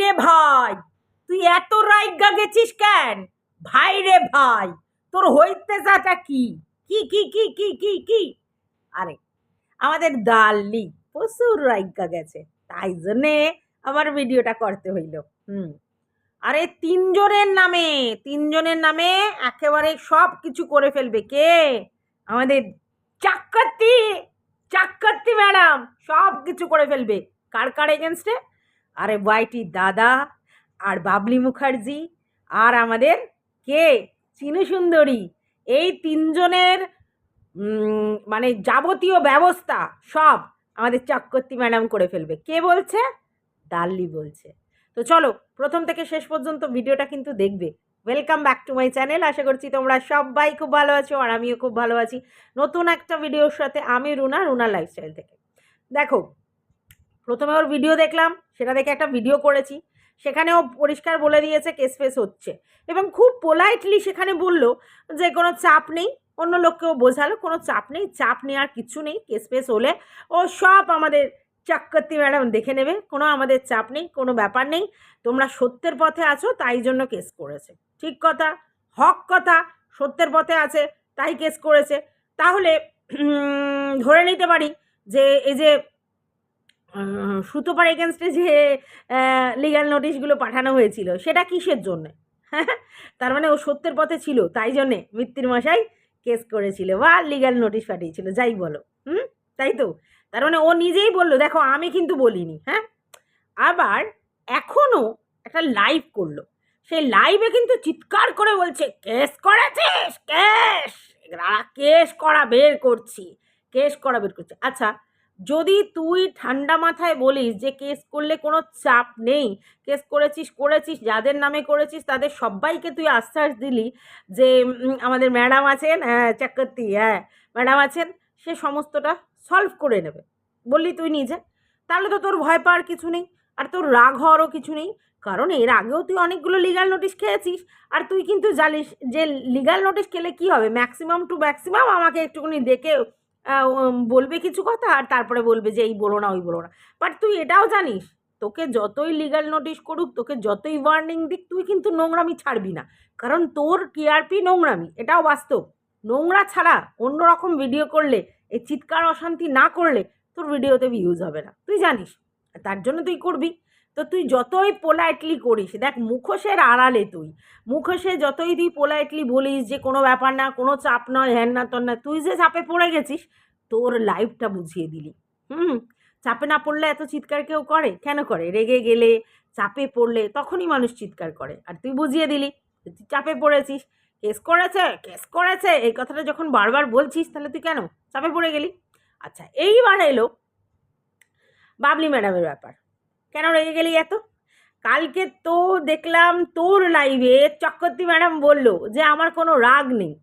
রে ভাই, তুই এত রাইগা গেছিস কেন? ভাই রে ভাই, তোর হইতে যাটা কি? কি কি কি কি কি কি? আরে, আমাদের দাল্লি প্রচুর রাইগা গেছে, তাই জন্যে আমার ভিডিওটা করতে হইল, হুম। আরে, তিনজনের নামে তিনজনের নামে একেবারে সব কিছু করে ফেলবে কে? আমাদের চাক্কাতি চাক্কাতি ম্যাডাম সব কিছু করে ফেলবে। কার কার এগেনস্টে আরে ওয়াইটি দাদা আর বাবলি মুখার্জি আর আমাদের কে? চিনু সুন্দরী। এই তিনজনের মানে যাবতীয় ব্যবস্থা সব আমাদের চক্রবর্তী ম্যাডাম করে ফেলবে। কে বলছে? দাল্লি বলছে। তো চলো, প্রথম থেকে শেষ পর্যন্ত ভিডিওটা কিন্তু দেখবে। Welcome back to my channel আশা করছি তোমরা সবাই খুব ভালো আছো আর আমিও খুব ভালো আছি। নতুন একটা ভিডিওর সাথে আমি রুনা রুনা লাইফস্টাইল থেকে। দেখো প্রথমে ওর ভিডিও দেখলাম, সেটা দেখে একটা ভিডিও করেছি। সেখানেও পরিষ্কার বলে দিয়েছে কেস ফেস হচ্ছে। এবং খুব পোলাইটলি সেখানে বলল যে, কোনো চাপ নেই, অন্য লোককেও বোঝালো, কোনো চাপ নেই, চাপ নেওয়ার কিছু নেই, কেস ফেস হলে ও সব আমাদের চক্কর্তি ম্যাডাম দেখে নেবে, কোনো আমাদের চাপ নেই, কোনো ব্যাপার নেই, তোমরা সত্যের পথে আছো, তাই জন্য কেস করেছে। ঠিক কথা, হক কথা, সত্যের পথে আছে, তাই কেস করেছে। তাহলে ধরে নিতে পারি যে, এই যে সুতোপার এগেনস্টে যে লিগ্যাল নোটিশগুলো পাঠানো হয়েছিল, সেটা কিসের জন্যে? তার মানে ও সত্যের পথে ছিল, তাই জন্যে মৃত্যুর মশাই কেস করেছিল বা লিগ্যাল নোটিশ পাঠিয়েছিল, যাই বলো, হুম? তাই তো? তার মানে ও নিজেই বলল, দেখো, আমি কিন্তু বলিনি হ্যাঁ? আবার এখনও একটা লাইভ করল, সেই লাইভে কিন্তু চিৎকার করে বলছে কেস করেছিস? কেস কেস করা বের করছি কেস করা বের করছি। আচ্ছা যদি তুই ঠান্ডা মাথায় বলিস যে কেস করলে কোনো চাপ নেই, কেস করেছিস করেছিস, যাদের নামে করেছিস, তাদের সবাইকে তুই আশ্বাস দিলি যে আমাদের ম্যাডাম আছেন হ্যাঁ চক্রবর্তী হ্যাঁ ম্যাডাম আছেন, সে সমস্তটা সলভ করে নেবে। বললি তুই নিজে। তাহলে তো তোর ভয় পাওয়ার কিছু নেই, আর তোর রাগ হওয়ারও কিছু নেই। কারণ এর আগেও তুই অনেকগুলো লিগাল নোটিশ খেয়েছিস, আর তুই কিন্তু জানিস যে লিগাল নোটিশ খেলে কি হবে? ম্যাক্সিমাম টু ম্যাক্সিমাম আমাকে একটুখানি দেখে বলবে কিছু কথা আর তারপরে বলবে যে, এই বলো না, ওই বলো না। বাট তুই এটাও জানিস, তোকে যতই লিগাল নোটিশ করুক, তোকে যতই ওয়ার্নিং দিক, তুই কিন্তু নোংরামি ছাড়বি না। কারণ তোর টিআরপি নোংরামি, এটাও বাস্তব। নোংরা ছাড়া অন্য রকম ভিডিও করলে, এই চিৎকার অশান্তি না করলে তোর ভিডিওতে ভিউজ হবে না। তুই জানিস তার জন্য তুই করবি। তো তুই যতই পোলাইটলি করিস, দেখ মুখোশের আড়ালে তুই। মুখোশে যতই তুই পোলাইটলি বলিস যে কোনো ব্যাপার না, কোনো চাপ নয়, হ্যান না তোর না, তুই যে চাপে পড়ে গেছিস, তোর লাইফটা বুঝিয়ে দিলি। হুম? চাপে না পড়লে এত চিৎকার কেউ করে? কেন করে? রেগে গেলে, চাপে পড়লে তখনই মানুষ চিৎকার করে। আর তুই বুঝিয়ে দিলি তুই চাপে পড়েছিস। কেস করেছে? কেস করেছে। এই কথাটা যখন বারবার বলছিস, তাহলে তুই কেন? চাপে পড়ে গেলি? আচ্ছা এইবার এলো বাবলি ম্যাডামের ব্যাপার। কেন রেগে গেলি এত? কালকে তো দেখলাম তোর লাইভে চক্রবর্তী ম্যাডাম বলল যে আমার কোনো রাগ নেই।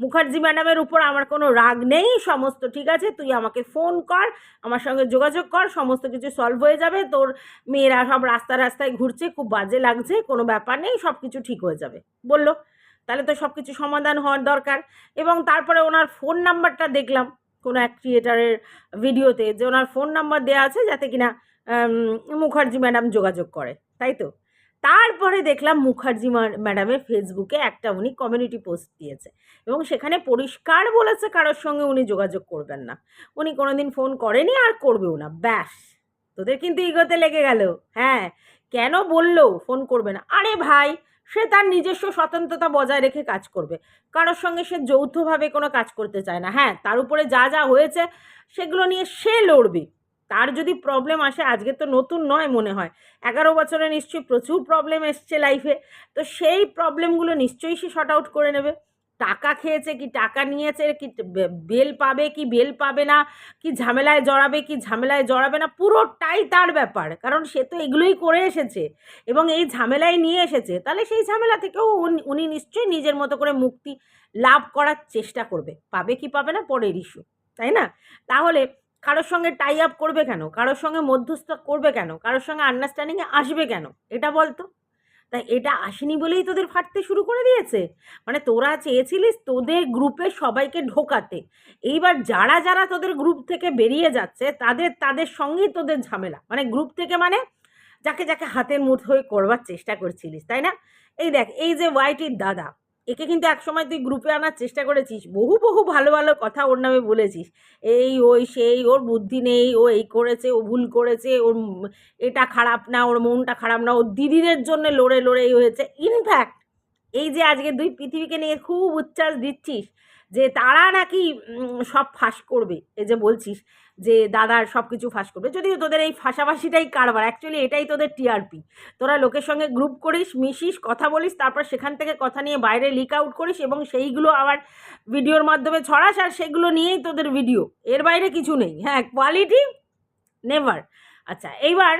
মুখার্জি ম্যাডামের উপর আমার কোনো রাগ নেই, সমস্ত ঠিক আছে, তুই আমাকে ফোন কর, আমার সঙ্গে যোগাযোগ কর, সমস্ত কিছু সলভ হয়ে যাবে, তোর মেয়েরা সব রাস্তা রাস্তায় ঘুরছে, খুব বাজে লাগছে, কোনো ব্যাপার নেই, সব কিছু ঠিক হয়ে যাবে। বলল, তাহলে তো সব কিছু সমাধান হওয়ার দরকার। এবং তারপরে ওনার ফোন নাম্বারটা দেখলাম, কোনো এক ক্রিয়েটারের ভিডিওতে যে ওনার ফোন নাম্বার দেওয়া আছে যাতে কিনা মুখার্জি ম্যাডাম যোগাযোগ করে, তাই তো? তারপরে দেখলাম মুখার্জি ম্যাডামের ফেসবুকে একটা উনি কমিউনিটি পোস্ট দিয়েছে এবং সেখানে পরিষ্কার বলেছে কারোর সঙ্গে উনি যোগাযোগ করবেন না। উনি কোনোদিন ফোন করেনি আর করবেও না, ব্যাস। তোদের কিন্তু ইগোতে লেগে গেল হ্যাঁ? কেন বলল? ফোন করবে না। আরে ভাই, সে তার নিজস্ব স্বতন্ত্রতা বজায় রেখে কাজ করবে। কারোর সঙ্গে সে যৌথভাবে কোনো কাজ করতে চায় না। হ্যাঁ তার উপরে যা যা হয়েছে, সেগুলো নিয়ে সে লড়বে। তার যদি প্রবলেম আসে, আজকে তো নতুন নয় মনে হয়। এগারো বছরে নিশ্চয়ই প্রচুর প্রবলেম এসছে লাইফে তো সেই প্রবলেমগুলো নিশ্চয়ই সে শর্ট আউট করে নেবে। টাকা খেয়েছে কি, টাকা নিয়েছে কি বেল পাবে কি, বেল পাবে না, কি ঝামেলায় জড়াবে কি, ঝামেলায় জড়াবে না, পুরোটাই তার ব্যাপার। কারণ সে তো এগুলোই করে এসেছে এবং এই ঝামেলায় নিয়ে এসেছে। তাহলে সেই ঝামেলা থেকেও উনি- নিশ্চয়ই নিজের মতো করে মুক্তি লাভ করার চেষ্টা করবে। পাবে কি পাবে না, পরের ইস্যু তাই না? তাহলে কারোর সঙ্গে টাই আপ করবে কেন? কারোর সঙ্গে মধ্যস্থ করবে কেন? কারোর সঙ্গে আন্ডারস্ট্যান্ডিংয়ে আসবে কেন? এটা বলতো। তাই এটা আসেনি বলেই তোদের ফাটতে শুরু করে দিয়েছে। মানে তোরা চেয়েছিলিস তোদের গ্রুপে সবাইকে ঢোকাতে। এইবার যারা যারা তোদের গ্রুপ থেকে বেরিয়ে যাচ্ছে, তাদের তাদের সঙ্গেই তোদের ঝামেলা। মানে গ্রুপ থেকে মানে যাকে যাকে হাতের মুঠোয় করবার চেষ্টা করছিলিস, তাই না? এই দেখ, এই যে ওয়াইটির দাদা একে কিন্তু একসময় তুই গ্রুপে আনার চেষ্টা করেছিস। বহু বহু ভালো ভালো কথা ওর নামে বলেছিস। এই, ওই, সেই, ওর বুদ্ধি নেই, ও এই করেছে, ও ভুল করেছে, ওর এটা খারাপ না, ওর মনটা খারাপ না ওর দিদিদের জন্য লড়ে লড়ে এই হয়েছে ইনফ্যাক্ট এই যে আজকে দুই পৃথিবীকে নিয়ে খুব উচ্ছ্বাস দিচ্ছিস যে তারা নাকি সব ফাঁস করবে। এই যে বলছিস যে দাদার সব কিছু ফাঁস করবে। যদিও তোদের এই ফাঁসাফাঁসিটাই কারবার অ্যাকচুয়ালি এটাই তোদের টিআরপি তোরা লোকের সঙ্গে গ্রুপ করিস, মিশিস, কথা বলিস, তারপর সেখান থেকে কথা নিয়ে বাইরে লিক আউট করিস এবং সেইগুলো আবার ভিডিওর মাধ্যমে ছড়াস আর সেগুলো নিয়েই তোদের ভিডিও এর বাইরে কিছু নেই। হ্যাঁ কোয়ালিটি নেভার আচ্ছা এইবার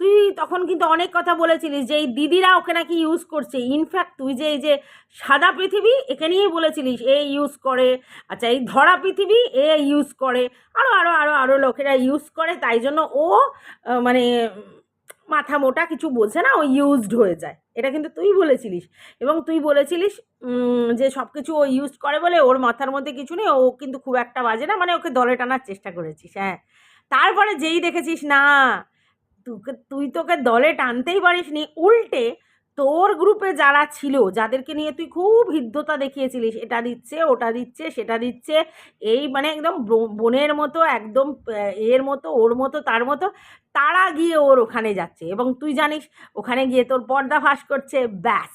তুই তখন কিন্তু অনেক কথা বলেছিলিস যে এই দিদিরা ওকে নাকি ইউজ করছে। ইনফ্যাক্ট তুই যে এই যে সাদা পৃথিবী, একে নিয়েই বলেছিলিস, এ ইউজ করে। আচ্ছা এই ধরা পৃথিবী, এ ইউজ করে। আরও আরও আরও আরও লোকেরা ইউজ করে, তাই জন্য ও মানে মাথা মোটা কিছু বোঝে না, ও ইউজড হয়ে যায়। এটা কিন্তু তুই বলেছিলিস। এবং তুই বলেছিলিস যে সব কিছু ও ইউজ করে বলে ওর মাথার মধ্যে কিছু নেই, ও কিন্তু খুব একটা বাজে না মানে ওকে দলে টানার চেষ্টা করেছিস হ্যাঁ। তারপরে যেই দেখেছিস, না তোকে, তুই তোকে দলে টানতেই পারিসনি উল্টে তোর গ্রুপে যারা ছিল, যাদেরকে নিয়ে তুই খুব হৃদ্যতা দেখিয়েছিলিস, এটা দিচ্ছে, ওটা দিচ্ছে, সেটা দিচ্ছে, এই মানে একদম বোনের মতো, একদম এর মতো, ওর মতো, তার মতো, তারা গিয়ে ওর ওখানে যাচ্ছে। এবং তুই জানিস, ওখানে গিয়ে তোর পর্দা ফাঁস করছে, ব্যাস,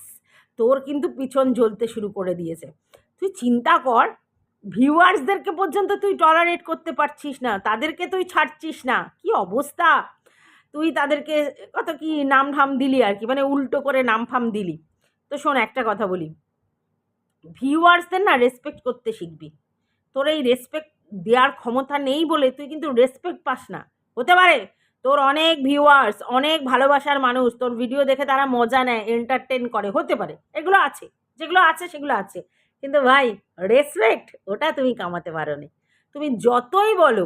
তোর কিন্তু পিছন জ্বলতে শুরু করে দিয়েছে। তুই চিন্তা কর ভিউয়ার্সদেরকে পর্যন্ত তুই টলারেট করতে পারছিস না, তাদেরকে তুই ছাড়ছিস না, কি অবস্থা? তুই তাদেরকে কত কি নাম ঠাম দিলি আর কি মানে উল্টো করে নাম ফাম দিলি। তো শোন, একটা কথা বলি। ভিউয়ার্সদের না রেসপেক্ট করতে শিখবি। তোর এই রেসপেক্ট দেওয়ার ক্ষমতা নেই বলে তুই কিন্তু রেসপেক্ট পাস না। হতে পারে, তোর অনেক ভিউয়ার্স, অনেক ভালোবাসার মানুষ, তোর ভিডিও দেখে তারা মজা নেয় এন্টারটেন করে, হতে পারে। এগুলো আছে, যেগুলো আছে, সেগুলো আছে। কিন্তু ভাই রেসপেক্ট ওটা তুমি কামাতে পারো তুমি যতই বলো,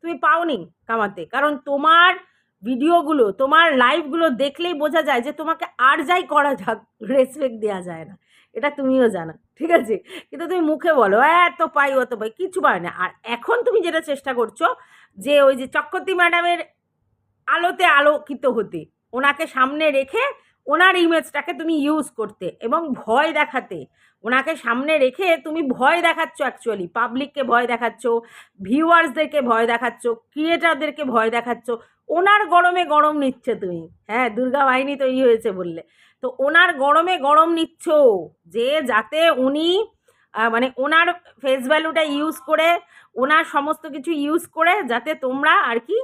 তুমি পাওনি কামাতে। কারণ তোমার ভিডিওগুলো, তোমার লাইভগুলো দেখলেই বোঝা যায় যে তোমাকে আর যাই করা যাক রেসপেক্ট দেওয়া যায় না। এটা তুমিও জানো, ঠিক আছে? কিন্তু তুমি মুখে বলো, এত পাই, অত পাই কিছু পায় না। আর এখন তুমি যেটা চেষ্টা করছ, যে ওই যে চক্রবর্তী ম্যাডামের আলোতে আলোকিত হতে, ওনাকে সামনে রেখে ওনার ইমেজটাকে তুমি ইউজ করতে এবং ভয় দেখাতে, ওনাকে সামনে রেখে তুমি ভয় দেখাচ্ছ অ্যাকচুয়ালি পাবলিককে ভয় দেখাচ্ছ ভিউয়ার্সদেরকে ভয় দেখাচ্ছ ক্রিয়েটারদেরকে ভয় দেখাচ্ছ ওনার গরমে গরম নিচ্ছে তুমি। হ্যাঁ দুর্গা বাহিনী তৈরি হয়েছে বললে। তো ওনার গরমে গরম নিচ্ছ। যে যাতে উনি মানে ওনার ফেস ভ্যালুটা ইউজ করে, ওনার সমস্ত কিছু ইউজ করে, যাতে তোমরা আর কি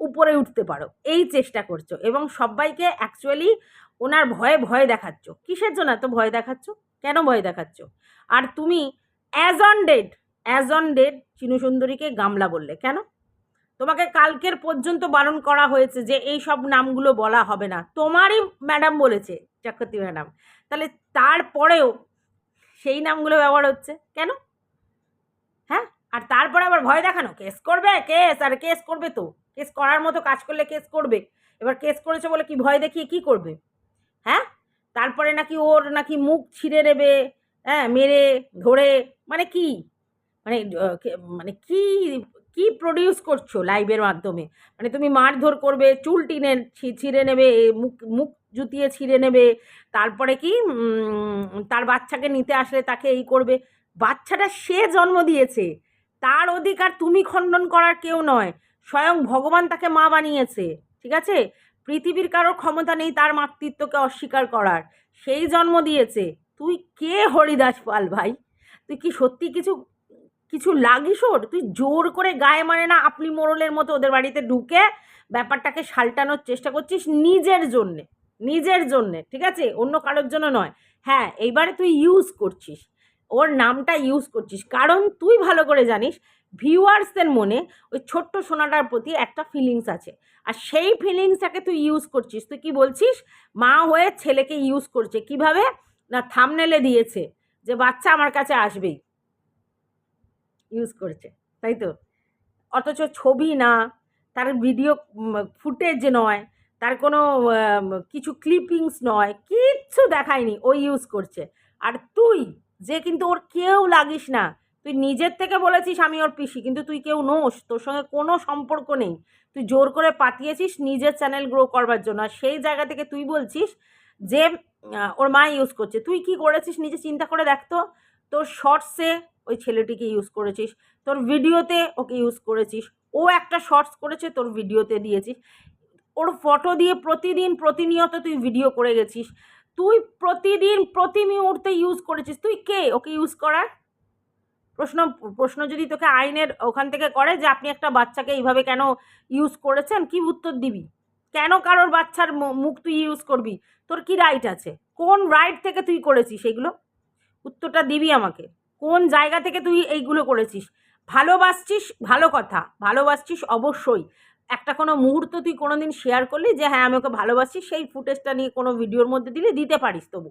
উপরে উঠতে পারো। এই চেষ্টা করছ এবং সবাইকে অ্যাকচুয়ালি ওনার ভয়ে ভয় দেখাচ্ছ। কিসের জন্য এত ভয় দেখাচ্ছ? কেন ভয় দেখাচ্ছ? আর তুমি as on dead as on dead Chinu সুন্দরীকে গামলা বললে। কেন? তোমাকে কালকের পর্যন্ত বারণ করা হয়েছে যে এই সব নামগুলো বলা হবে না। তোমারই ম্যাডাম বলেছে চক্রবর্তী ম্যাডাম। তাহলে তারপরেও সেই নামগুলো ব্যবহার হচ্ছে কেন? হ্যাঁ? আর তারপরে আবার ভয় দেখানো? কেস করবে? কেস? আর কেস করবে তো। কেস করার মতো কাজ করলে কেস করবে। এবার কেস করেছে বলে কি ভয় দেখিয়ে কি করবে? হ্যাঁ? তারপরে নাকি ওর নাকি মুখ ছিঁড়ে নেবে হ্যাঁ মেরে, ধরে মানে কি? মানে মানে কি কি প্রডিউস করছ লাইভের মাধ্যমে? মানে তুমি মারধর করবে, চুল টিনে ছিঁড়ে নেবে মুখ মুখ জুতিয়ে ছিঁড়ে নেবে, তারপরে কি তার বাচ্চাকে নিতে আসলে তাকে এই করবে। বাচ্চাটা সে জন্ম দিয়েছে, তার অধিকার তুমি খণ্ডন করার কেউ নয়, স্বয়ং ভগবান তাকে মা বানিয়েছে, ঠিক আছে? পৃথিবীর কারোর ক্ষমতা নেই তার মাতৃত্বকে অস্বীকার করার, সেই জন্ম দিয়েছে। তুই কে হরিদাস পাল ভাই? তুই কি সত্যি কিছু কিছু লাগিস ওর? তুই জোর করে গায়ে মানে না আপনি মোড়লের মতো ওদের বাড়িতে ঢুকে ব্যাপারটাকে সালটানোর চেষ্টা করছিস নিজের জন্যে নিজের জন্যে, ঠিক আছে? অন্য কারোর জন্য নয়। হ্যাঁ এইবারে তুই ইউজ করছিস। ওর নামটা ইউজ করছিস। কারণ তুই ভালো করে জানিস ভিউয়ার্সদের মনে ওই ছোট্ট সোনাটার প্রতি একটা ফিলিংস আছে। আর সেই ফিলিংসটাকে তুই ইউজ করছিস। তুই কি বলছিস? মা হয়ে ছেলেকে ইউজ করছে। কীভাবে? না থামনেলে দিয়েছে যে বাচ্চা আমার কাছে আসবেই। ইউজ করছে, তাই তো? অথচ ছবি না, তার ভিডিও ফুটেজ নয়, তার কোনো কিছু ক্লিপিংস নয়, কিচ্ছু দেখায়নি, ও ইউজ করছে। আর তুই, যে কিন্তু ওর কেউ লাগিস না, তুই নিজের থেকে বলেছিস আমি ওর পিসি, কিন্তু তুই কেউ নোস, তোর সঙ্গে কোনো সম্পর্ক নেই। তুই জোর করে পাঠিয়েছিস নিজের চ্যানেল গ্রো করবার জন্য, আর সেই জায়গা থেকে তুই বলছিস যে ওর মা ইউজ করছে। তুই কি করেছিস, নিজে চিন্তা করে দেখতো তোর শর্টসে ওই ছেলেটিকে ইউজ করেছিস। তোর ভিডিওতে ওকে ইউজ করেছিস। ও একটা শর্টস করেছে, তোর ভিডিওতে দিয়েছিস। ওর ফটো দিয়ে প্রতিদিন, প্রতিনিয়ত তুই ভিডিও করে গেছিস। তুই প্রতিদিন, প্রতি মুহূর্তে ইউজ করেছিস। তুই কে ওকে ইউজ করার? প্রশ্ন প্রশ্ন যদি তোকে আইনের ওখান থেকে করে যে আপনি একটা বাচ্চাকে এইভাবে কেন ইউজ করেছেন, কি উত্তর দিবি? কেন কারোর বাচ্চার মুখ তুই ইউজ করবি? তোর কি রাইট আছে? কোন রাইট থেকে তুই করেছিস এগুলো? উত্তরটা দিবি আমাকে। কোন জায়গা থেকে তুই এইগুলো করেছিস? ভালোবাসছিস ভালো কথা, ভালোবাসছিস অবশ্যই। একটা কোনো মুহূর্ত তুই কোনো দিন শেয়ার করলি যে হ্যাঁ আমি ওকে ভালোবাসি, সেই ফুটেজটা নিয়ে কোনো ভিডিওর মধ্যে দিলে দিতে পারিস তবু।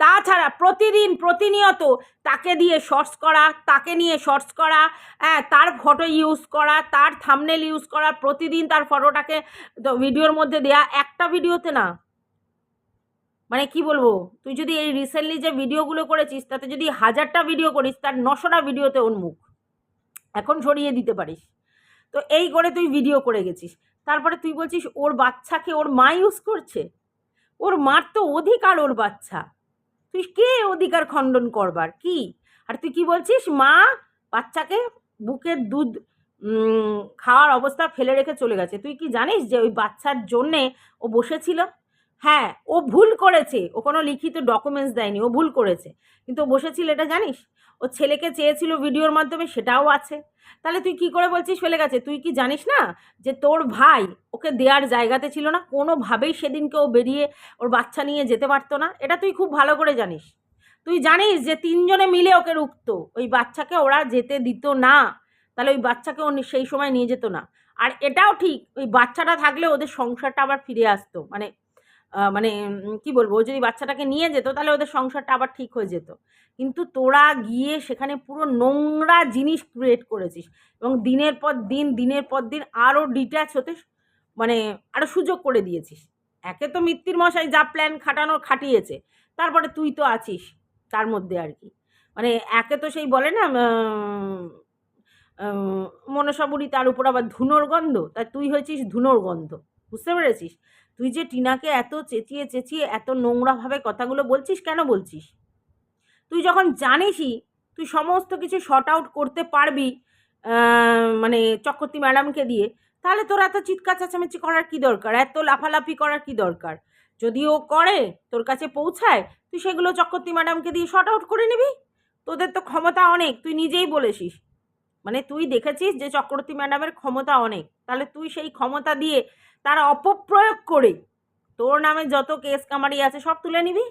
তাছাড়া প্রতিদিন প্রতিনিয়ত তাকে দিয়ে শর্টস করা, তাকে নিয়ে শর্টস করা হ্যাঁ তার ফটো ইউজ করা, তার থামনেল ইউজ করা, প্রতিদিন তার ফটোটাকে ভিডিওর মধ্যে দেয়া। একটা ভিডিওতে না মানে কি বলব? তুই যদি এই রিসেন্টলি যে ভিডিওগুলো করেছিস, তাতে যদি হাজারটা ভিডিও করিস, তার নশোটা ভিডিওতে ওর মুখ। এখন সরিয়ে দিতে পারিস। তো এই করে তুই ভিডিও করে গেছিস। তারপরে তুই বলছিস, ওর বাচ্চাকে ওর মা ইউজ করছে? ওর মার তো অধিকার ওর বাচ্চা। তুই কে অধিকার খণ্ডন করবার? কি? আর তুই কি বলছিস, মা, বাচ্চাকে বুকের দুধ খাওয়ার অবস্থা ফেলে রেখে চলে গেছে। তুই কি জানিস যে ওই বাচ্চার জন্যে ও বসেছিল? হ্যাঁ ও ভুল করেছে। ও কোনো লিখিত ডকুমেন্টস দেয়নি, ও ভুল করেছে। কিন্তু ও বসেছিল এটা জানিস? ও ছেলেকে চেয়েছিল ভিডিওর মাধ্যমে, সেটাও আছে। তাহলে তুই কি করে বলছিস ফেলে গেছে? তুই কি জানিস না যে তোর ভাই ওকে দেওয়ার জায়গাতে ছিল না? কোনোভাবেই সেদিনকে ও বেরিয়ে ওর বাচ্চা নিয়ে যেতে পারতো না। এটা তুই খুব ভালো করে জানিস। তুই জানিস যে তিনজনে মিলে ওকে রুখত। ওই বাচ্চাকে ওরা যেতে দিত না। তাহলে ওই বাচ্চাকে ও সেই সময় নিয়ে যেত না। আর এটাও ঠিক, ওই বাচ্চাটা থাকলে ওদের সংসারটা আবার ফিরে আসতো। মানে মানে কি বলব যদি বাচ্চাটাকে নিয়ে যেত, তাহলে ওদের সংসারটা আবার ঠিক হয়ে যেত। কিন্তু তোরা গিয়ে সেখানে পুরো নোংরা জিনিস ক্রিয়েট করেছিস এবং দিনের পর দিন, দিনের পর দিন আরও ডিট্যাচ হতে মানে আরও সুযোগ করে দিয়েছিস। একে তো মিত্তির মশাই যা প্ল্যান খাটানোর খাটিয়েছে, তারপরে তুই তো আছিস তার মধ্যে আর কি। মানে একে তো সেই বলে না মনসাবুরি তার উপর আবার ধুনোর গন্ধ তা তুই হয়েছিস ধুনোর গন্ধ। বুঝতে পেরেছিস? তুই যে টিনাকে এত চেঁচিয়ে চেঁচিয়ে এত নোংরাভাবে কথাগুলো বলছিস, কেন বলছিস? তুই যখন জানিসই, তুই সমস্ত কিছু শর্ট আউট করতে পারবি মানে চক্রবর্তী ম্যাডামকে দিয়ে, তাহলে তোর এত চিৎকার চেঁচামেচি করার কি দরকার? এত লাফালাফি করার কি দরকার? যদি ও করে, তোর কাছে পৌঁছায়, তুই সেগুলো চক্রবর্তী ম্যাডামকে দিয়ে শর্ট আউট করে নিবি? তোদের তো ক্ষমতা অনেক, তুই নিজেই বলেছিস। মানে তুই দেখেছিস যে চক্রবর্তী ম্যাডামের ক্ষমতা অনেক, তাহলে তুই সেই ক্ষমতা দিয়ে তার অপপ্রয়োগ করে। তোর নামে যত কেস কামারি আছে, সব তুলে নিবি?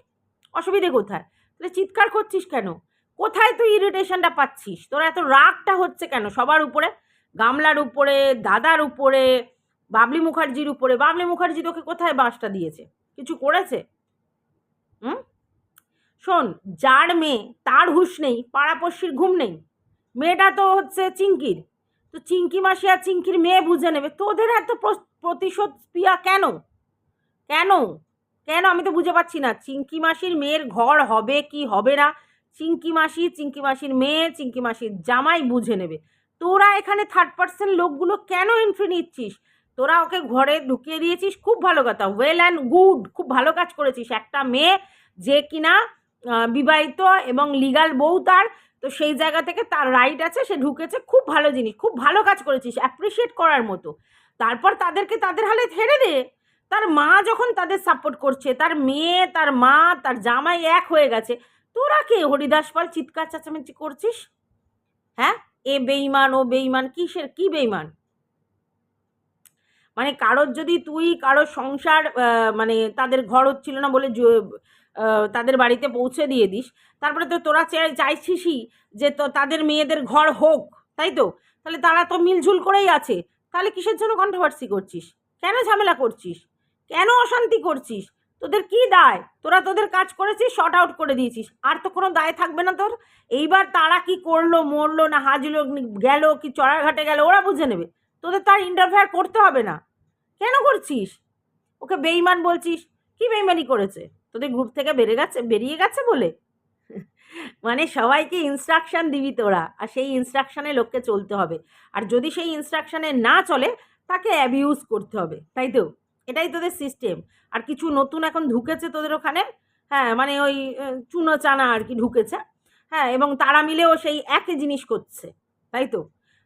অসুবিধে কোথায়? তাহলে চিৎকার করছিস কেন? কোথায় তুই ইরিটেশনটা পাচ্ছিস? তোর এত রাগটা হচ্ছে কেন? সবার উপরে? গামলার উপরে, দাদার উপরে, বাবলি মুখার্জির উপরে? বাবলি মুখার্জি তোকে কোথায় বাসটা দিয়েছে? কিছু করেছে? হুম? শোন, যার মেয়ে, তার হুঁশ নেই, পাড়াপড়শির ঘুম নেই। মেয়েটা তো হচ্ছে চিঙ্কির। তো চিঙ্কি মাসি আর চিঙ্কির মেয়ে বুঝে নেবে। তোদের এত প্রতিশোধ পিয়া কেন? কেন? কেন? আমি তো বুঝে পাচ্ছি না। চিঙ্কি মাসির মেয়ের ঘর হবে কি হবে না? চিঙ্কি মাসি চিঙ্কি মাসির মেয়ে চিঙ্কি মাসির জামাই বুঝে নেবে। তোরা এখানে থার্ড পার্সেন্ট লোকগুলো কেন এন্ট্রি নিচ্ছিস? তোরা ওকে ঘরে ঢুকিয়ে দিয়েছিস? খুব ভালো কথা। ওয়েল অ্যান্ড গুড খুব ভালো কাজ করেছিস। একটা মেয়ে যে কিনা বিবাহিত এবং লিগাল বউ তার, তো সেই জায়গা থেকে তার রাইট আছে, সে ঢুকেছে। খুব ভালো জিনিস। খুব ভালো কাজ করেছিস। অ্যাপ্রিসিয়েট করার মতো। তারপর তাদেরকে তাদের হালে ছেড়ে দে। তার মা যখন তাদের সাপোর্ট করছে, তার মেয়ে, তার মা, তার জামাই এক হয়ে গেছে, তোরা কে হরিদাস পাল চিৎকার চেঁচামেচি করছিস? হ্যাঁ? এ বেইমান ও বেইমান কিসের, কি বেইমান মানে কারোর যদি তুই কারোর সংসার মানে তাদের ঘর হচ্ছিল না বলে তাদের বাড়িতে পৌঁছে দিয়ে দিস, তারপরে তো তোরা চাই- চাইছিসই যে তো তাদের মেয়েদের ঘর হোক, তাই তো? তাহলে তারা তো মিলঝুল করেই আছে। তাহলে কিসের জন্য কন্ট্রোভার্সি করছিস? কেন ঝামেলা করছিস? কেন অশান্তি করছিস? তোদের কি দায়? তোরা তোদের কাজ করেছিস শর্ট আউট করে দিয়েছিস। আর তো কোনো দায় থাকবে না তোর? এইবার তারা কি করল, মরলো, না হাজলো গেল, কি চড়াঘাটে গেল, ওরা বুঝে নেবে। তোদের তার ইন্টারফেয়ার করতে হবে না। কেন করছিস? ওকে বেইমান বলছিস? কি বেইমানি করেছে? তোদের গ্রুপ থেকে বেড়ে গেছে, বেরিয়ে গেছে বলে? মানে সবাইকে ইনস্ট্রাকশান দিবি তোরা, আর সেই ইনস্ট্রাকশানে লোককে চলতে হবে। আর যদি সেই ইনস্ট্রাকশানে না চলে, তাকে অ্যাবিউজ করতে হবে, তাই তো? এটাই তোদের সিস্টেম আর কিছু নতুন এখন ঢুকেছে তোদের ওখানে হ্যাঁ মানে ওই চুনো চানা আর কি ঢুকেছে হ্যাঁ এবং তারা মিলেও সেই একই জিনিস করছে, তাই তো?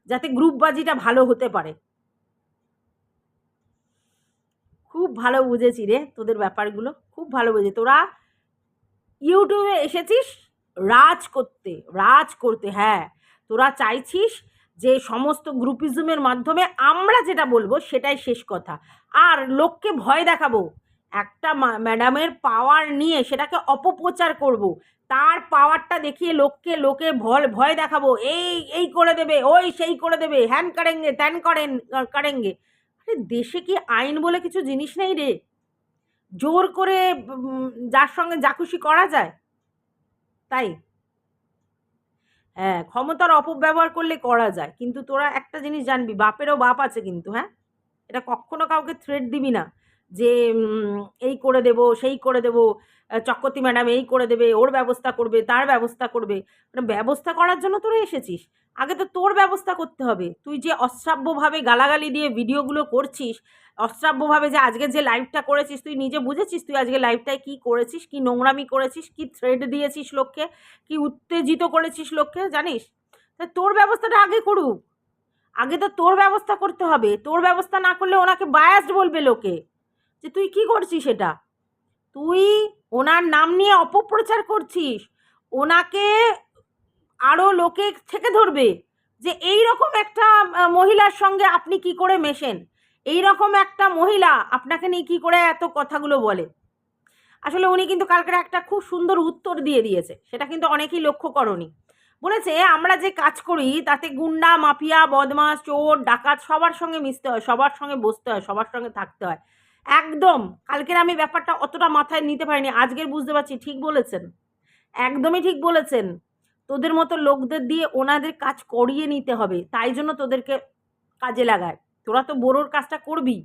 যাতে গ্রুপবাজিটা ভালো হতে পারে। খুব ভালো বুঝেছি রে তোদের ব্যাপারগুলো, খুব ভালো বুঝে। তোরা ইউটিউবে এসেছিস? রাজ করতে রাজ করতে হ্যাঁ। তোরা চাইছিস যে সমস্ত গ্রুপিজমের মাধ্যমে আমরা যেটা বলব সেটাই শেষ কথা। আর লোককে ভয় দেখাবো। একটা ম্যাডামের পাওয়ার নিয়ে সেটাকে অপপ্রচার করব। তার পাওয়ারটা দেখিয়ে লোককে, লোকে ভয় ভয় দেখাবো। এই এই করে দেবে, ওই সেই করে দেবে, হ্যান করেঙ্গে, ত্যান করেন, করেঙ্গে। আরে দেশে কি আইন বলে কিছু জিনিস নেই রে? জোর করে যার সঙ্গে খুশি করা যায়, তাই? হ্যাঁ ক্ষমতার অপব্যবহার করলে করা যায়, কিন্তু তোরা একটা জিনিস জানবি, বাপেরও বাপ আছে কিন্তু হ্যাঁ? এটা কখনো কাউকে থ্রেট দিবি না যে এই করে দেব, সেই করে দেব চক্রবর্তী ম্যাডাম এই করে দেবে, ওর ব্যবস্থা করবে, তার ব্যবস্থা করবে। মানে ব্যবস্থা করার জন্য তোরা এসেছিস। আগে তো তোর ব্যবস্থা করতে হবে। তুই যে অশ্রাব্যভাবে গালাগালি দিয়ে ভিডিওগুলো করছিস, অশ্রাব্যভাবে যে আজকে যে লাইভটা করেছিস, তুই নিজে বুঝেছিস তুই আজকে লাইভটায় কী করেছিস, কি নোংরামি করেছিস, কি থ্রেড দিয়েছিস লোককে, কি উত্তেজিত করেছিস লোককে, জানিস? তা তোর ব্যবস্থাটা আগে করুক। আগে তো তোর ব্যবস্থা করতে হবে। তোর ব্যবস্থা না করলে ওনাকে বায়াসড বলবে লোকে। যে তুই কি করছিস এটা তুই ওনার নাম নিয়ে অপপ্রচার করছিস? ওনাকে আরও লোকে থেকে ধরবে যে এই রকম একটা মহিলার সঙ্গে আপনি কি করে মেশেন? এই রকম একটা মহিলা আপনাকে নিয়ে কি করে এত কথাগুলো বলে? আসলে উনি কিন্তু কালকের একটা খুব সুন্দর উত্তর দিয়ে দিয়েছে, সেটা কিন্তু অনেকেই লক্ষ্য করনি। বলেছে, আমরা যে কাজ করি, তাতে গুন্ডা, মাফিয়া বদমাস চোর, ডাকাত সবার সঙ্গে মিশতে হয়, সবার সঙ্গে বসতে হয়, সবার সঙ্গে থাকতে হয়। একদম। কালকের আমি ব্যাপারটা অতটা মাথায় নিতে পারিনি, আজকের বুঝতে পারছি, ঠিক বলেছেন। একদমই ঠিক বলেছেন। তোদের মতো লোকদের দিয়ে ওনাদের কাজ করিয়ে নিতে হবে, তাই জন্য তোদেরকে কাজে লাগায়। তোরা তো বড়োর কাজটা করবি।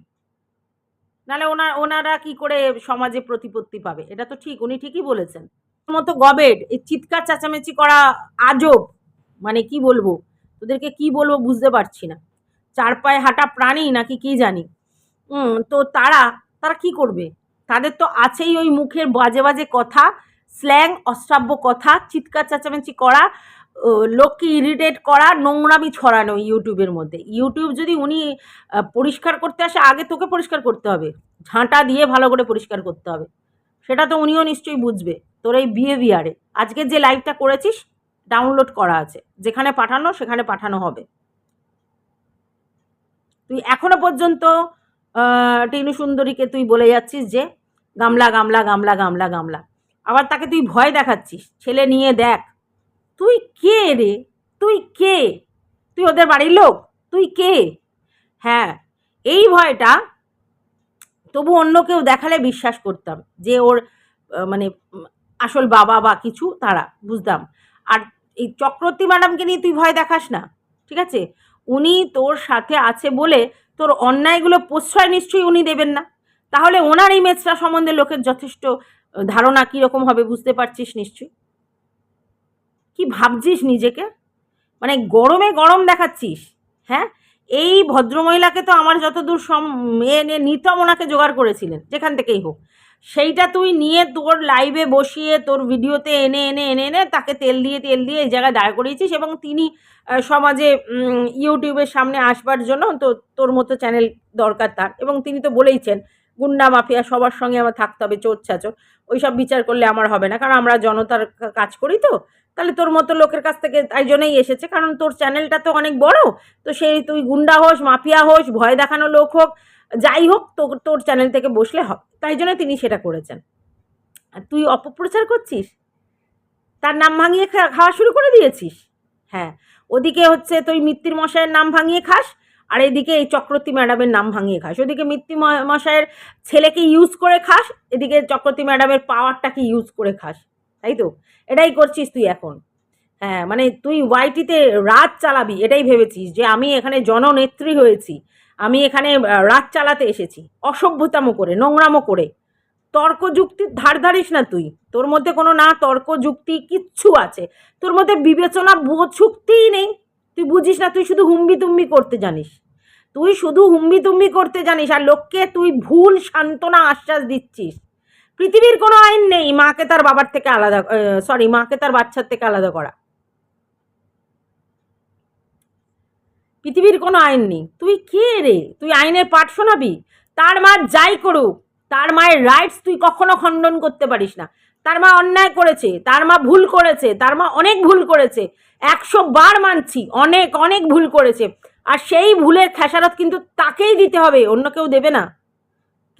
নাহলে ওনার ওনারা কি করে সমাজে প্রতিপত্তি পাবে? এটা তো ঠিক, উনি ঠিকই বলেছেন। মতো গবেট, এই চিৎকার চেঁচামেচি করা আজব মানে কি বলব? তোদেরকে কি বলব বুঝতে পারছি না। চার পায়ে হাঁটা প্রাণী নাকি কি জানি? তো তারা তারা কি করবে? তাদের তো আছেই ওই মুখের বাজে বাজে কথা স্ল্যাং অশ্রাব্য কথা, চিৎকার, চেঁচামেচি করা লোককে ইরিটেট করা, নোংরামি ছড়ানো ইউটিউবের মধ্যে। ইউটিউব যদি উনি পরিষ্কার করতে আসে, আগে তোকে পরিষ্কার করতে হবে। ঝাঁটা দিয়ে ভালো করে পরিষ্কার করতে হবে। সেটা তো উনিও নিশ্চয়ই বুঝবে, তোর এই বিহেভিয়ারে আজকে যে লাইভটা করেছিস ডাউনলোড করা আছে। যেখানে পাঠানো, সেখানে পাঠানো হবে। তুই এখনও পর্যন্ত টিনু সুন্দরীকে তুই বলে যাচ্ছিস যে, গামলা গামলা গামলা গামলা গামলা। আবার তাকে তুই ভয় দেখাচ্ছিস। ছেলে নিয়ে দেখ। তুই কে রে? তুই কে? তুই ওদের বাড়ির লোক? তুই কে? হ্যাঁ এই ভয়টা তবু অন্য কেউ দেখালে বিশ্বাস করতাম যে ওর মানে আসল বাবা বা কিছু তারা, বুঝতাম। আর এই চক্রবর্তী ম্যাডামকে নিয়ে তুই ভয় দেখাস না, ঠিক আছে? উনি তোর সাথে আছে বলে তোর অন্যায়গুলো প্রশ্রয় নিশ্চয়ই উনি দেবেন না। তাহলে ওনার ইমেজটা সম্বন্ধে লোকের যথেষ্ট ধারণা কীরকম হবে বুঝতে পারছিস নিশ্চয়ই? কি ভাবছিস নিজেকে? মানে গরমে গরম দেখাচ্ছিস হ্যাঁ? এই ভদ্রমহিলাকে তো আমার যতদূর সম এনে নিতম ওনাকে জোগাড় করেছিলেন, যেখান থেকেই হোক। সেইটা তুই নিয়ে তোর লাইভে বসিয়ে, তোর ভিডিওতে এনে এনে এনে এনে তাকে তেল দিয়ে তেল দিয়ে এই জায়গায় দাঁড় করিয়েছিস এবং তিনি সমাজে ইউটিউবের সামনে আসবার জন্য তো তোর মতো চ্যানেল দরকার তার। এবং তিনি তো বলেইছেন, গুন্ডা মাফিয়া সবার সঙ্গে আমার থাকতে হবে, চোর ছাচর। ওইসব বিচার করলে আমার হবে না। কারণ আমরা জনতার কাজ করি তো। তাহলে তোর মতো লোকের কাছ থেকে তাই জন্যই এসেছে। কারণ তোর চ্যানেলটা তো অনেক বড়। তো সেই তুই গুন্ডা হোস, মাফিয়া হোস, ভয় দেখানো লোক হোক যাই হোক তোর তোর চ্যানেল থেকে বসলে হবে। তাই জন্য তিনি সেটা করেছেন। আর তুই অপপ্রচার করছিস? তার নাম ভাঙিয়ে খাওয়া শুরু করে দিয়েছিস? হ্যাঁ। ওদিকে হচ্ছে তুই মিত্তির মশাইয়ের নাম ভাঙিয়ে খাস, আর এদিকে এই চক্রবর্তী ম্যাডামের নাম ভাঙিয়ে খাস। ওদিকে মিত্তি মশাইয়ের ছেলেকে ইউজ করে খাস, এদিকে চক্রবর্তী ম্যাডামের পাওয়ারটাকে ইউজ করে খাস। তাই তো? এটাই করছিস তুই এখন। হ্যাঁ মানে তুই ওয়াইটিতে রাত চালাবি, এটাই ভেবেছিস যে আমি এখানে জননেত্রী হয়েছি। আমি এখানে রাত চালাতে এসেছি। অসভ্যতামো করে, নোংরামো করে। তর্ক যুক্তির ধার ধারিস না তুই। তোর মধ্যে কোনো না তর্ক যুক্তি কিচ্ছু আছে। তোর মধ্যে বিবেচনা, বোধ শক্তিই নেই। তুই বুঝিস না, তুই শুধু হুম্বি তুম্বি করতে জানিস। তুই শুধু হুম্বি তুম্বি করতে জানিস আর লোককে তুই ভুল, সান্ত্বনা আশ্বাস দিচ্ছিস। পৃথিবীর কোনো আইন নেই মাকে তার বাবার থেকে আলাদা সরি মাকে তার বাচ্চার থেকে আলাদা করা। পৃথিবীর কোনো আইন নেই। তুই কে রে? তুই আইনের পাঠ শোনাবি? তার মা যাই করুক, তার মায়ের রাইটস তুই কখনো খণ্ডন করতে পারিস না। তার মা অন্যায় করেছে, তার মা ভুল করেছে, তার মা অনেক ভুল করেছে। একশো বার মানছি, অনেক অনেক ভুল করেছে। আর সেই ভুলের খেসারত কিন্তু তাকেই দিতে হবে, অন্য কেউ দেবে না।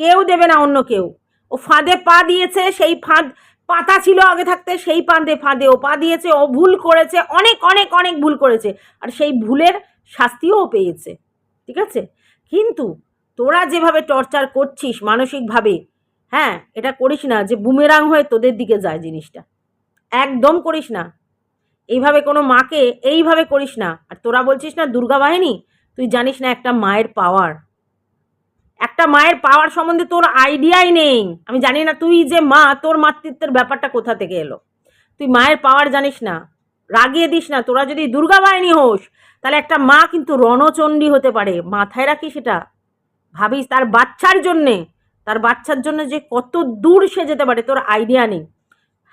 কেউ দেবে না অন্য কেউ। ও ফাঁদে পা দিয়েছে, সেই ফাঁদ, পাতা ছিল আগে থাকতে, সেই ফাঁদে ফাঁদে ও পা দিয়েছে, ও ভুল করেছে, অনেক অনেক অনেক ভুল করেছে। আর সেই ভুলের শাস্তিও পেয়েছে, ঠিক আছে? কিন্তু তোরা যেভাবে টর্চার করছিস মানসিকভাবে হ্যাঁ এটা করিস না যে বুমেরাং হয়ে তোদের দিকে যায় জিনিসটা। একদম করিস না। এইভাবে কোনো মাকে এইভাবে করিস না। আর তোরা বলছিস না, দুর্গা বাহিনী, তুই জানিস না একটা মায়ের পাওয়ার একটা মায়ের পাওয়ার সম্বন্ধে তোর আইডিয়াই নেই। আমি জানি না তুই যে মা, তোর মাতৃত্বের ব্যাপারটা কোথা থেকে এলো? তুই মায়ের পাওয়ার জানিস না। রাগিয়ে দিস না, তোরা যদি দুর্গা বাহিনী হোস, তাহলে একটা মা কিন্তু রণচণ্ডী হতে পারে। মাথায় রাখি সেটা ভাবিস তার বাচ্চার জন্যে, তার বাচ্চার জন্য যে কত দূর সে যেতে পারে, তোর আইডিয়া নেই।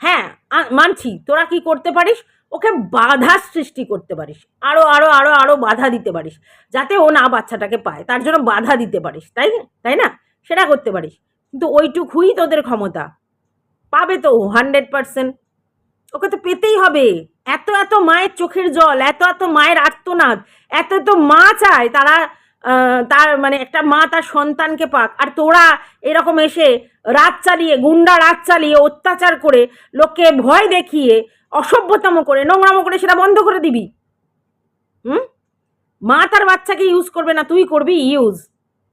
হ্যাঁ মানছি, তোরা কি করতে পারিস? ওকে বাধা সৃষ্টি করতে পারিস। আরও আরও আরও আরও বাধা দিতে পারিস, যাতে ও না বাচ্চাটাকে পায়। তার জন্য বাধা দিতে পারিস, তাই তাই না? সেটা করতে পারিস। কিন্তু ওইটুকুই তোদের ক্ষমতা। পাবে তো হান্ড্রেড পারসেন্ট ওকে তো পেতেই হবে। এত এত মায়ের চোখের জল, এত এত মায়ের আর্তনাদ, এত এত মা চায় তারা তার মানে একটা মা তার সন্তানকে পাক। আর তোরা এরকম এসে রাত চালিয়ে, গুন্ডা রাত চালিয়ে, অত্যাচার করে লোককে ভয় দেখিয়ে, অসভ্যতম করে, নোংরামো করে সেটা বন্ধ করে দিবি। হুম? মা তার বাচ্চাকে ইউজ করবে না, তুই করবি ইউজ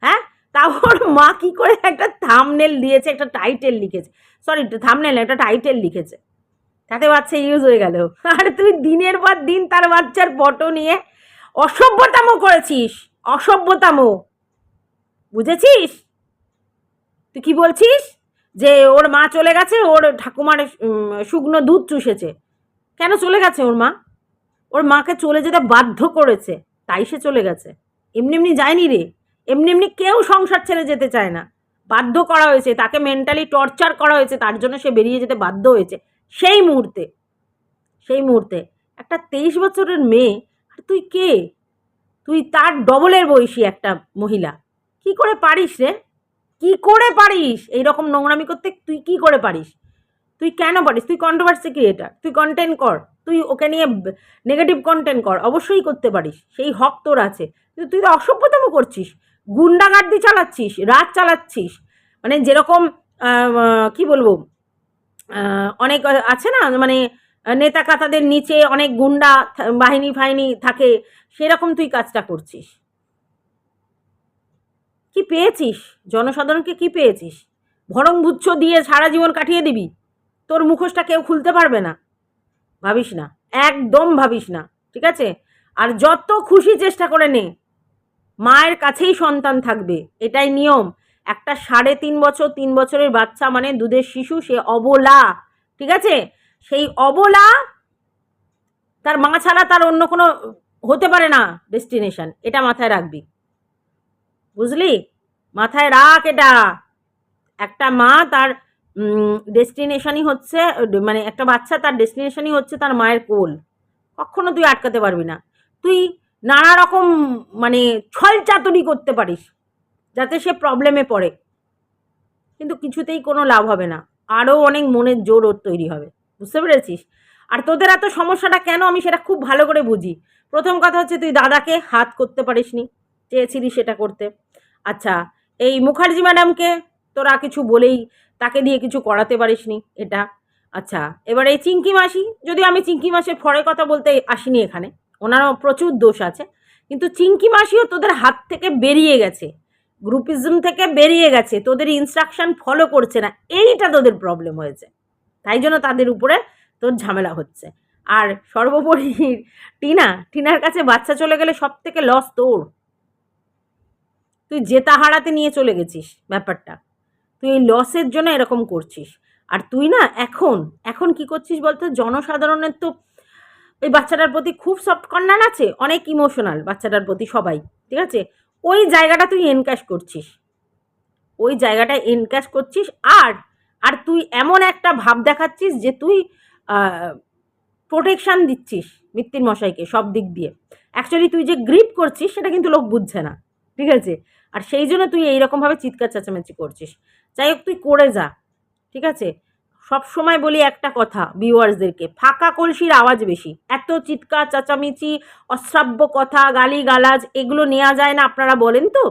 হ্যাঁ? তারপর মা কি করে একটা থামনেল দিয়েছে, একটা টাইটেল লিখেছে। সরি থামনেল একটা টাইটেল লিখেছে। তাতে বাচ্চা ইউজ হয়ে গেল। আর তুই দিনের পর দিন তার বাচ্চার ফটো নিয়ে অসভ্যতামো করেছিস, অসভ্যতামো। বুঝেছিস? তুই কি বলছিস? যে ওর মা চলে গেছে, ওর ঠাকুমার শুকনো দুধ চুষেছে। কেন চলে গেছে ওর মা? ওর মাকে চলে যেতে বাধ্য করেছে, তাই সে চলে গেছে। এমনি এমনি যায়নি রে। এমনি এমনি কেউ সংসার ছেড়ে যেতে চায় না। বাধ্য করা হয়েছে, তাকে মেন্টালি টর্চার করা হয়েছে, তার জন্য সে বেরিয়ে যেতে বাধ্য হয়েছে। সেই মুহূর্তে সেই মুহূর্তে একটা তেইশ বছরের মেয়ে, আর তুই কে? তুই তার ডবলের বয়সী একটা মহিলা। কি করে পারিস রে? কি করে পারিস? এই রকম নোংরামি করতে তুই কি করে পারিস? তুই কেন পারিস? তুই কন্ট্রোভার্সি ক্রিয়েটার তুই কন্টেন্ট কর, তুই ওকে নিয়ে নেগেটিভ কন্টেন্ট কর, অবশ্যই করতে পারিস। সেই হক তোর আছে। কিন্তু তুই তো অসভ্যতম করছিস, গুন্ডাগার্দি চালাচ্ছিস রাত চালাচ্ছিস। মানে যেরকম কি বলব? অনেক, আছে না মানে নেতা কাতাদের নিচে অনেক গুন্ডা বাহিনী ফাহিনী থাকে, সেরকম তুই কাজটা করছিস। কি পেয়েছিস? জনসাধারণকে কি পেয়েছিস? ভরং বুচ্ছ দিয়ে সারা জীবন কাটিয়ে দিবি? তোর মুখোশটা কেউ খুলতে পারবে না। ভাবিস না, একদম ভাবিস না, ঠিক আছে? আর যত খুশি চেষ্টা করে নে, মায়ের কাছেই সন্তান থাকবে, এটাই নিয়ম। একটা সাড়ে তিন বছর, তিন বছরের বাচ্চা মানে দুধের শিশু, সে অবলা, ঠিক আছে? সেই অবলা, তার মা ছাড়া তার অন্য কোনো হতে পারে না ডেস্টিনেশন এটা মাথায় রাখবি। বুঝলি? মাথায় রাখ এটা। একটা মা তার ডেস্টিনেশনই হচ্ছে মানে একটা বাচ্চা তার ডেস্টিনেশনই হচ্ছে তার মায়ের কোল। কখনো তুই আটকাতে পারবি না। তুই নানা রকম মানে ছল চাতুরি করতে পারিস। যাতে সে প্রবলেমে পড়ে। কিন্তু কিছুতেই কোনো লাভ হবে না। আরও অনেক মনের জোর ওর তৈরি হবে। বুঝতে পেরেছিস? আর তোদের এত সমস্যাটা কেন আমি সেটা খুব ভালো করে বুঝি। প্রথম কথা হচ্ছে তুই দাদাকে হাত করতে পারিসনি। চেয়েছিলি সেটা করতে। আচ্ছা এই মুখার্জি ম্যাডামকে তোরা কিছু বলেই তাকে দিয়ে কিছু করাতে পারিসনি এটা। আচ্ছা এবার এই চিঙ্কি মাসি, যদিও আমি চিঙ্কি মাসের ফরে কথা বলতে আসিনি এখানে, ওনারও প্রচুর দোষ আছে। কিন্তু চিঙ্কি মাসিও তোদের হাত থেকে বেরিয়ে গেছে। গ্রুপিজম থেকে বেরিয়ে গেছে, তোদের ইনস্ট্রাকশন ফলো করছে না, এইটা তোদের প্রবলেম হয়েছে। তাই জন্য তাদের উপরে তোর ঝামেলা হচ্ছে। আর সর্বোপরি টিনা, টিনার কাছে বাচ্চা চলে গেলে সব থেকে লস তোর। তুই জেতা হারাতে নিয়ে চলে গেছিস ব্যাপারটা। তুই এই লসের জন্য এরকম করছিস। আর তুই না এখন এখন কি করছিস বলতো? জনসাধারণের তো ওই বাচ্চাটার প্রতি খুব সফট কর্নার আছে, অনেক ইমোশনাল বাচ্চাটার প্রতি সবাই, ঠিক আছে? ওই জায়গাটা তুই এনক্যাশ করছিস। ওই জায়গাটা এনক্যাশ করছিস আর আর তুই এমন একটা ভাব দেখাচ্ছিস যে তুই প্রোটেকশান দিচ্ছিস মৃত্যুর মশাইকে সব দিক দিয়ে। অ্যাকচুয়ালি তুই যে গ্রিপ করছিস সেটা কিন্তু লোক বুঝছে না, ঠিক আছে? আর সেই জন্য তুই এইরকমভাবে চিৎকার চেঁচামেচি করছিস। যাই হোক, তুই করে যা, ঠিক আছে? সব সময় বলি একটা কথা ভিউয়ার্সদেরকে ফাঁকা কলসির আওয়াজ বেশি। এত চিৎকার, চেঁচামেচি, অশ্রাব্য কথা গালি গালাজ এগুলো নেওয়া যায় না, আপনারা বলেন তো?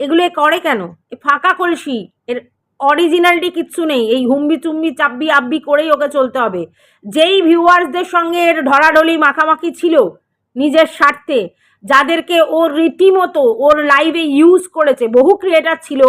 এগুলো করে কেন? ফাঁকা কলসি, এর অরিজিনালিটি কিচ্ছু নেই, এই হুম্বি চুম্বি চাব্বি আব্বি করেই ওকে চলতে হবে। যেই ভিউয়ার্সদের সঙ্গে এর ঢলাঢলি মাখামাখি ছিল নিজের স্বার্থে, যাদেরকে ওর রীতিমতো ওর লাইভে ইউজ করেছে, বহু ক্রিয়েটার ছিল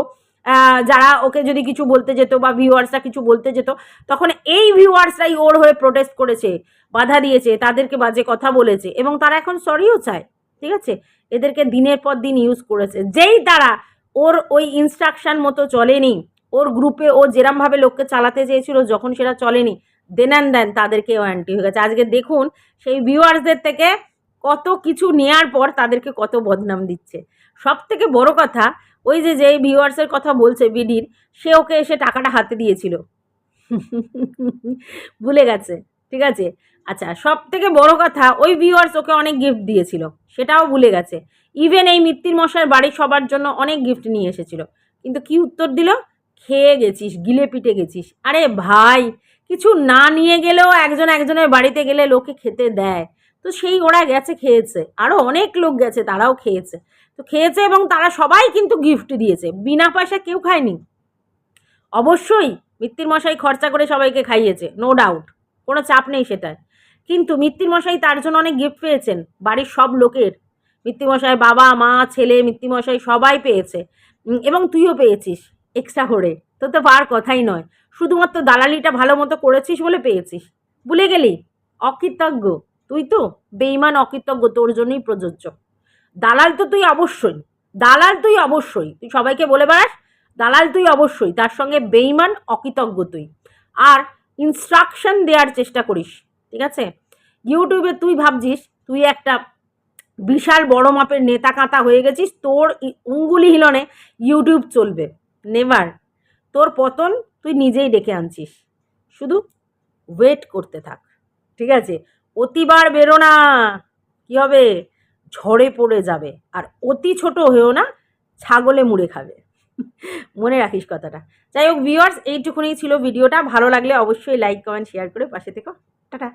যারা ওকে যদি কিছু বলতে যেত বা ভিউয়ার্সরা কিছু বলতে যেত, তখন এই ভিউয়ার্সরাই ওর হয়ে প্রোটেস্ট করেছে, বাধা দিয়েছে, তাদেরকে বাজে কথা বলেছে এবং তারা এখন সরিও চায়, ঠিক আছে? এদেরকে দিনের পর দিন ইউজ করেছে। যেই তারা ওর ওই ইনস্ট্রাকশন মতো চলেনি, ওর গ্রুপে ও যেরমভাবে লোককে চালাতে চেয়েছিল যখন সেটা চলেনি দেন অ্যান্ড দেন তাদেরকে ও অ্যান্টি হয়ে গেছে। আজকে দেখুন, সেই ভিউয়ার্সদের থেকে কত কিছু নেয়ার পর তাদেরকে কত বদনাম দিচ্ছে। সব থেকে বড় কথা ওই যে যেই ভিউয়ার্সের কথা বলছে বিডির সে ওকে এসে টাকাটা হাতে দিয়েছিল। ভুলে গেছে, ঠিক আছে? আচ্ছা সব থেকে বড় কথা, ওই ভিউয়ার্স ওকে অনেক গিফট দিয়েছিল, সেটাও ভুলে গেছে। ইভেন এই মৃত্যুর মশাইয়ের বাড়ির সবার জন্য অনেক গিফট নিয়ে এসেছিল। কিন্তু কি উত্তর দিল? খেয়ে গেছিস, গিলে পিটে গেছিস। আরে ভাই, কিছু না নিয়ে গেলেও একজন একজনের বাড়িতে গেলে লোকে খেতে দেয়। তো সেই ওরা গেছে, খেয়েছে। আরও অনেক লোক গেছে, তারাও খেয়েছে। তো খেয়েছে এবং তারা সবাই কিন্তু গিফট দিয়েছে। বিনা পয়সা কেউ খায়নি। অবশ্যই মিত্তির মশাই খরচা করে সবাইকে খাইয়েছে নো ডাউট কোনো চাপ নেই সেটায়। কিন্তু মৃত্যুর মশাই তার জন্য অনেক গিফট পেয়েছেন, বাড়ির সব লোকের। মৃত্যুমশাই বাবা, মা, ছেলে মৃত্যুমশাই সবাই পেয়েছে। এবং তুইও পেয়েছিস এক্সট্রা করে। তো তো পার কথাই নয়। শুধুমাত্র দালালিটা ভালো মতো করেছিস বলে পেয়েছিস। ভুলে গেলি? অকৃতজ্ঞ। তুই তো বেইমান অকৃতজ্ঞ, তোর জন্যই প্রযোজ্য। দালাল তো তুই অবশ্যই, দালাল তুই অবশ্যই। তুই সবাইকে বলে বেড়াস, দালাল তুই অবশ্যই, তার সঙ্গে বেইমান অকৃতজ্ঞ তুই। আর ইনস্ট্রাকশন দেওয়ার চেষ্টা করিস, ঠিক আছে? ইউটিউবে তুই ভাবছিস, তুই একটা বিশাল বড় মাপের নেতা কাঁতা হয়ে গেছিস, তোর অঙ্গুলি হিলনে ইউটিউব চলবে। নেভার তোর পতন তুই নিজেই ডেকে আনছিস। শুধু ওয়েট করতে থাক, ঠিক আছে? অতিবার বেরো না। কী হবে? ঝড়ে পড়ে যাবে। আর অতি ছোট হয়েও না, ছাগলে মুড়ে খাবে। মনে রাখিস কথাটা। যাই হোক ভিওয়ার্স এইটুকুনি ছিল ভিডিওটা। ভালো লাগলে অবশ্যই লাইক কমেন্ট শেয়ার করে পাশে থেকো। টাটা।